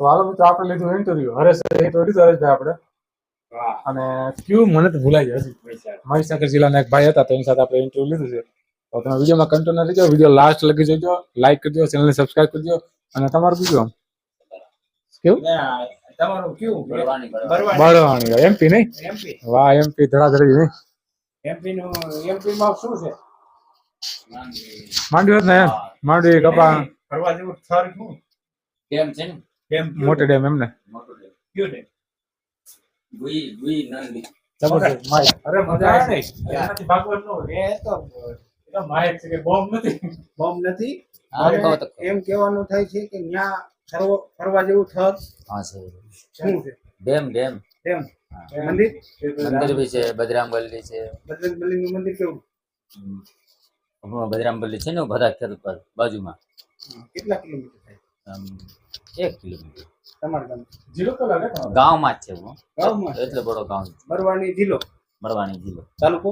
તો હાલો મિત્રો આપણે લીધું ઇન્ટરવ્યુ હરેશ ઇન્ટરવ્યુ લીધું હરેશભાઈ આપણે. અને કયું મને તો ભૂલાઈ હજી. મહીસાગર જિલ્લાના એક ભાઈ હતા તેની સાથે આપણે ઇન્ટરવ્યુ લીધું છે. તો તમે વિડીયોમાં કન્ટિન્યુ રહેજો વીડિયો લાસ્ટ લગી જજો લાઈક કરજો ચેનલને સબસ્ક્રાઇબ કરજો અને તમારું બીજું આમ? કેવું? તમારું બળવાણી એમપી નહીં? એમપી વાહ એમપી ધરાધરી નહીં. એમપી નું એમપી માં શું છે? માંડવી. હોત ને એમ. માંડવી કપા. ફરવા જેવું સ્થળ શું કેમ છે ને? મોટી ડેમ એમને મોટું ડેમ. કયું ને ગુઈ ગુઈ નંદી જબરદસ્ત માહિતી. અરે મજા આવે ને. એનાથી ભાગવત ન એ તો એ તો છે કે બોમ્બ નથી. બોમ્બ નથી. હા, કહો તો કહો. એમ કહેવાનું થાય છે કે ત્યાં ફરવા ફરવા જેવું સ્થળ હા છે. શું છે? Dam dam. એમ મંદિર? મંદિર બી છે બજરંગબલી છે. બજરંગ બલીનું મંદિર કેવું? બદરામબલ્લી છે ને બધા ખેતર પર બાજુમાં. કેટલા કિલોમીટર થાય? એક કિલોમીટર. તમારા ગામ. જીરો તો લાગે ગામમાં જ છે હું. ગામમાં? એટલો બડો ગામ છે. બરવાની જિલ્લો? મરવાણી જિલ્લો. તાલુકો?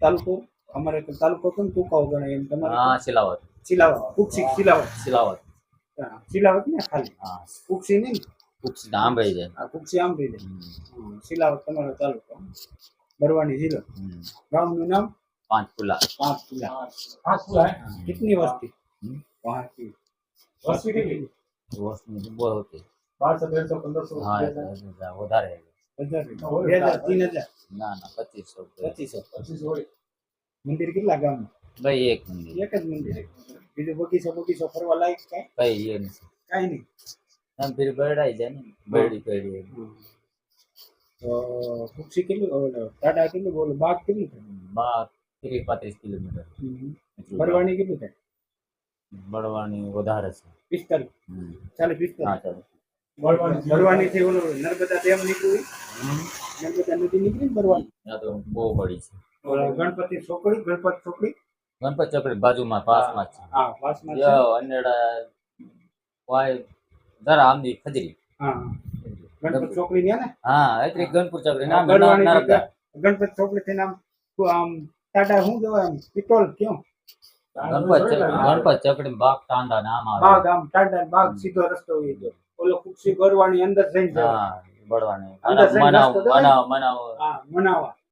તાલુકો? અમારે તો તાલુકો તો ટૂંકાઓ ગણાય એમ તમારે હા સિલાવત સિલાવત કુક્ષી સિલાવત સિલાવત હા, સિલાવત ને ખાલી? હા. કુક્ષી નહીં કુક્ષી સાંભળી જાય આ કુક્ષી આમ રહી જાય. સિલાવત તમારો તાલુકો. મરવાણી જિલ્લો. ગામનું નામ? પાંચ પાંચપુલા પાંચ કેટલી? વસ્તી? હમ. પાંચ વસ્તી કેટલી? વર્ષની બહુ હતી બારસો, તેરસો, પંદરસો, હા બે એટલે હજાર, એટલે વધારે હજાર બે હજાર ત્રણ હજાર ના ના પચીસો પચીસો પચીસો હોય. મંદિર કેટલા ગામમાં ભાઈ એક મંદિર એક જ મંદિર બીજું બગીચો બગીચો ફરવા લાયક કાંઈ કઈ એ નથી કાંઈ નહીં આમ ફીર બરડાઈ જાય ને બરડી પડી તો કુક્ષી કેટલું ઓલો ટાટા કેટલું બોલો બાગ કેટલું થાય બાર ત્રીસ પાંત્રીસ કિલોમીટર એટલું બરવાની કેટલું થાય બળવાની વધારે છે. પિસ્તાલીસ ચાલે પિસ્તાલીસ ચાલો. બળવાની જીરો. બરવાની થી નર્મદા ડેમ નીકળ્યું. નર્મદા નદી નીકળી ને બરવાની તો બહુ બળી છે. ગણપતિ છોકરી ગણપતિ છોકરી? ગણપત ચોકડી બાજુમાં પાસમાં છે. હા પાસમાં છે. અનેડા વાય જરા આમની ખજરી. હા ગણપતિ ચોકડી ને ને? હા એટલી ગણપુર ચોકડી નામ ગણપતિ ચોકડી થી આમ આમ ટાટા શું કહેવાય પિત્તોલ ક્યાં ગણપત ચોકડી ગણપત ચોકડી બાગ ટાંડા નામ આવે બાગ આમ ટાંડા બાગ સીધો રસ્તો હોય છે. ઓલો કુક્ષી ગરવાની અંદર જઈને જાય હા બળવાની મનાવ? મનાવ મનાવ હા મનાવા